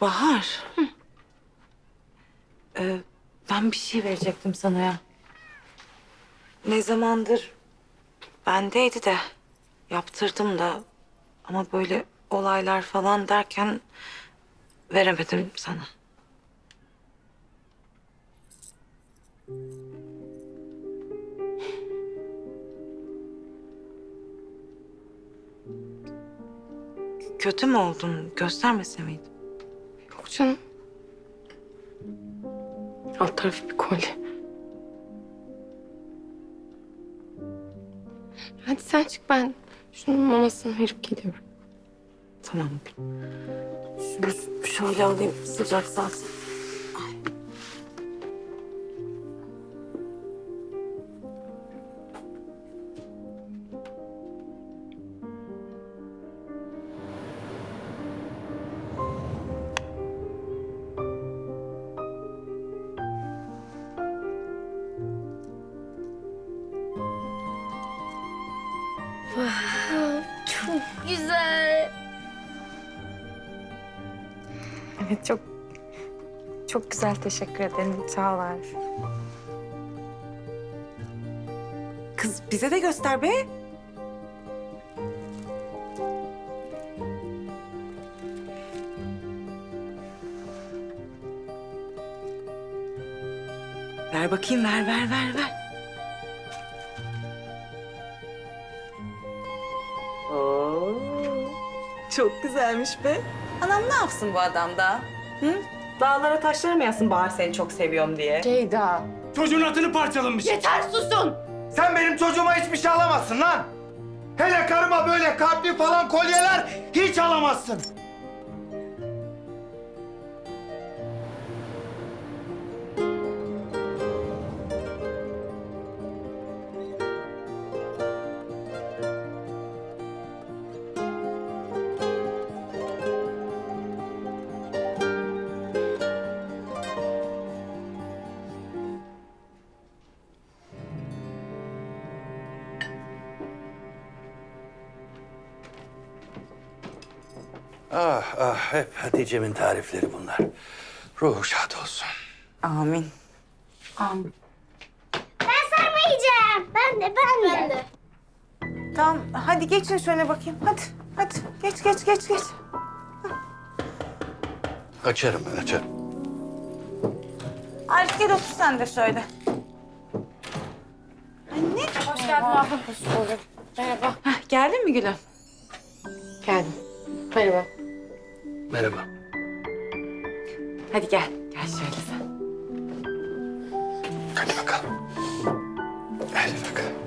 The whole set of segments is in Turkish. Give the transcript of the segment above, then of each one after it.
Bahar. Ee, ben bir şey verecektim sana ya. Ne zamandır bendeydi de yaptırdım da ama böyle olaylar falan derken veremedim sana. Kötü mü oldun? Göstermese miydim? Canım. Alt tarafı bir kolye. Hadi sen çık ben şunun mamasını verip geliyorum. Tamam. Şunu şöyle alayım sıcak zaten. Çok güzel. Evet çok çok güzel teşekkür ederim. Sağ ol Arif. Kız bize de göster be. Ver bakayım ver ver ver ver. Çok güzelmiş be. Anam ne yapsın bu adam da? Hı? Dağlara taşlara mı yazsın Bahar seni çok seviyorum diye? Ceyda. Çocuğun atını parçalamış. Yeter susun. Sen benim çocuğuma hiçbir şey alamazsın lan. Hele karıma böyle kalpli falan kolyeler hiç alamazsın. Ah hep Hatice'min tarifleri bunlar. Ruhu şad olsun. Amin. Ben sarma yiyeceğim. Ben de ben de. Tamam hadi geçin şöyle bakayım. Hadi hadi geç geç geç geç. Açarım ben açarım. Arif gel otur sen de şöyle. Hoş geldin abla. Hoş bulduk. Merhaba. Hah, geldin mi Gülüm? Geldim. Merhaba. Merhaba. Hadi gel. Gel şöyle sen. Hadi bakalım. Hadi bakalım.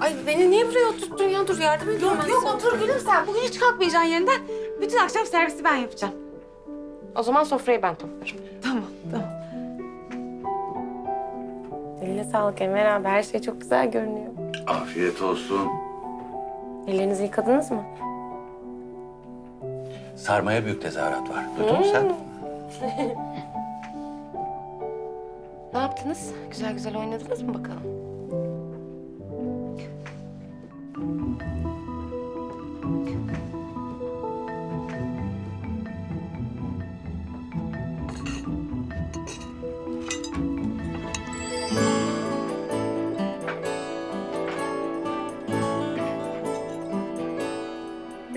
Ay beni niye buraya oturttun ya? Dur yardım edeyim ben Yok sana. otur Gülüm sen. Bugün hiç kalkmayacaksın yerinden. Bütün akşam servisi ben yapacağım. O zaman sofrayı ben toplarım. Tamam tamam. Eline sağlık Emel abi. Her şey çok güzel görünüyor. Afiyet olsun. Ellerinizi yıkadınız mı? Sarmaya büyük tezahürat var. Duydun mu sen? Ne yaptınız? Güzel güzel oynadınız mı bakalım?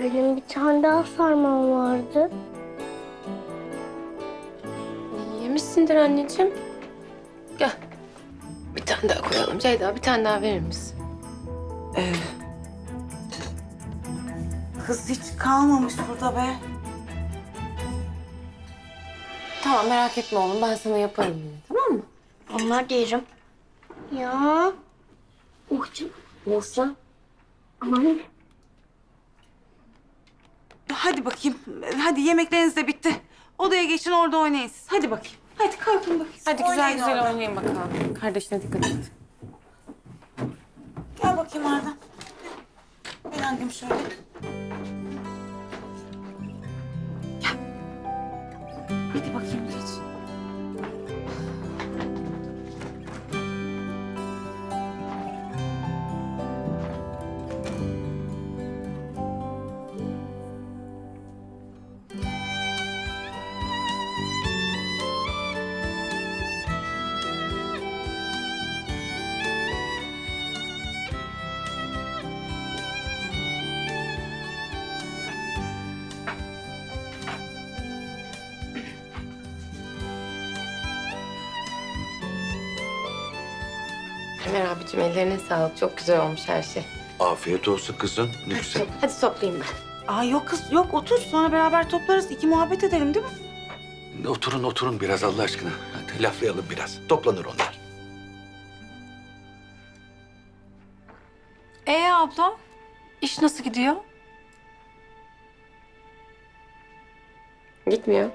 Benim bir tane daha sarmam vardı. Yemişsindir anneciğim. Gel. Bir tane daha koyalım. Ceyda bir tane daha verir misin? Ee, kız hiç kalmamış burada be. Tamam merak etme oğlum. Ben sana yaparım yine. Tamam mı? Onlar da yerim. Ya. Oh canım. Nasıl? Aman. Hadi bakayım. Hadi yemekleriniz de bitti. Odaya geçin orada oynayın siz. Hadi bakayım. Hadi kalkın bakayım. Hadi güzel Oynayın güzel orada. oynayın bakalım. Kardeşine dikkat et. Gel bakayım Arda. Ben annem şöyle. Gel. Hadi bakayım Ömer abicim ellerine sağlık. Çok güzel olmuş her şey. Afiyet olsun kızım. Ne güzel. Hadi toplayayım ben. Aa yok kız yok otur sonra beraber toplarız. iki muhabbet edelim değil mi? Oturun oturun biraz Allah aşkına. Hadi laflayalım biraz. Toplanır onlar. Ee abla, iş nasıl gidiyor? Gitmiyor.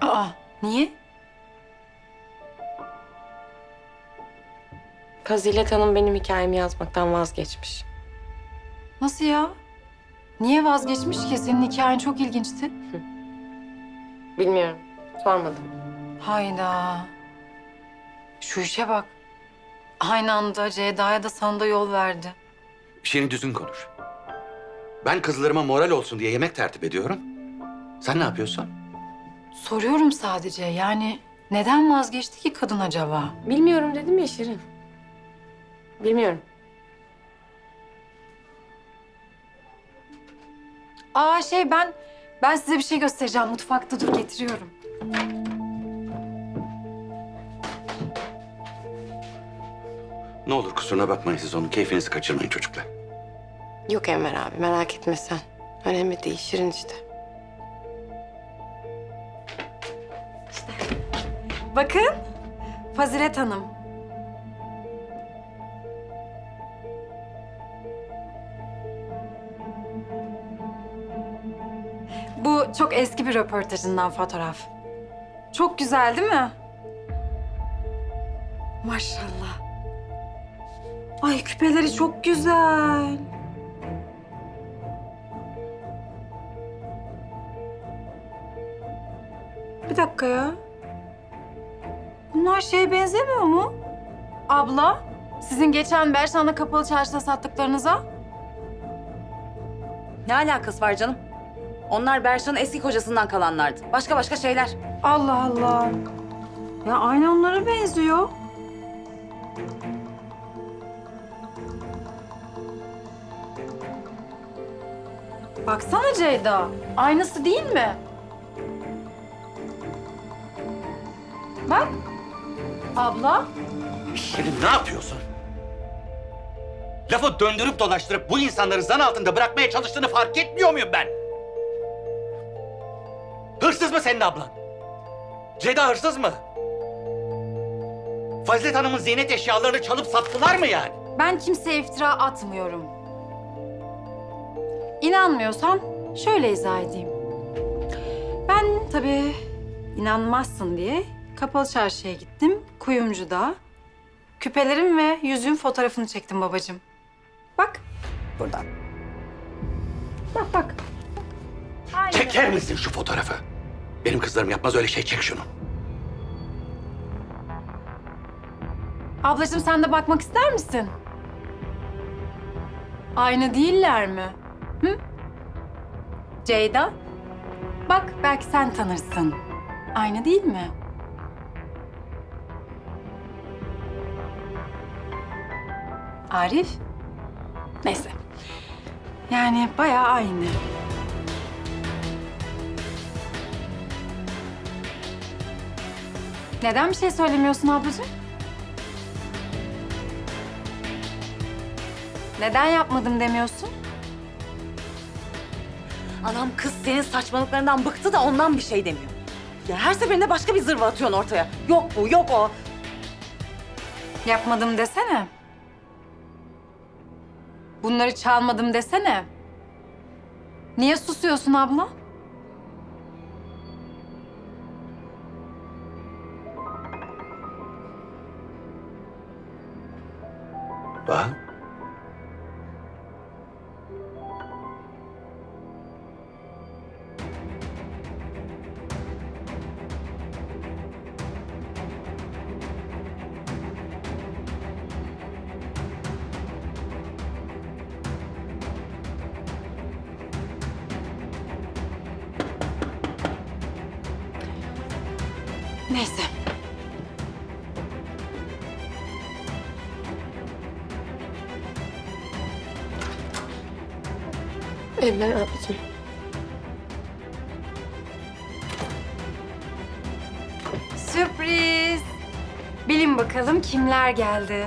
Aa, niye? Fazilet Hanım benim hikayemi yazmaktan vazgeçmiş. Nasıl ya? Niye vazgeçmiş ki? Senin hikayen çok ilginçti. Bilmiyorum. Sormadım. Hayda. Şu işe bak. Aynı anda Ceyda'ya da sana da yol verdi. İşini düzgün konuş. Ben kızlarıma moral olsun diye yemek tertip ediyorum. Sen ne yapıyorsun? Soruyorum sadece yani neden vazgeçti ki kadın acaba? Bilmiyorum dedim ya Şirin. Bilmiyorum. Aa şey ben ben size bir şey göstereceğim. Mutfakta dur getiriyorum. Ne olur kusuruna bakmayın siz onun keyfinizi kaçırmayın çocuklar. Yok Enver abi merak etme sen. Önemli değil Şirin işte. Bakın Fazilet Hanım. Çok eski bir röportajından fotoğraf. Çok güzel değil mi? Maşallah. Ay küpeleri çok güzel. Bir dakika ya. Bunlar şeye benzemiyor mu? Abla, sizin geçen Berşan'la kapalı çarşıda sattıklarınıza. Ne alakası var canım? Onlar Berşan'ın eski kocasından kalanlardı. Başka başka şeyler. Allah Allah. Ya aynı onlara benziyor. Baksana Ceyda. Aynısı değil mi? Bak. Abla. Şirin ne yapıyorsun? Lafı döndürüp dolaştırıp bu insanları zan altında bırakmaya çalıştığını fark etmiyor muyum ben? Hırsız mı senin ablan? Ceyda hırsız mı? Fazilet Hanım'ın ziynet eşyalarını çalıp sattılar mı yani? Ben kimseye iftira atmıyorum. İnanmıyorsan şöyle izah edeyim. Ben tabii inanmazsın diye kapalı çarşıya gittim. Kuyumcuda küpelerim ve yüzüğün fotoğrafını çektim babacığım. Bak buradan. Bak bak. Aynen. Çeker misin şu fotoğrafı? Benim kızlarım yapmaz öyle şey çek şunu. Ablacığım sen de bakmak ister misin? Aynı değiller mi? Hı? Ceyda? Bak belki sen tanırsın. Aynı değil mi? Arif? Neyse. Yani bayağı aynı. Neden bir şey söylemiyorsun ablacığım? Neden yapmadım demiyorsun? Anam kız senin saçmalıklarından bıktı da ondan bir şey demiyor. Ya her seferinde başka bir zırva atıyorsun ortaya. Yok bu, yok o. Yapmadım desene. Bunları çalmadım desene. Niye susuyorsun abla? Bak. Neyse. Evlen abicim. Sürpriz. Bilin bakalım kimler geldi.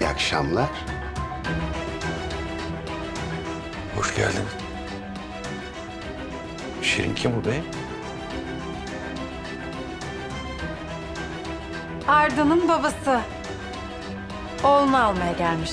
İyi akşamlar. Geldin. Şirin kim bu bey? Arda'nın babası. Oğlunu almaya gelmiş.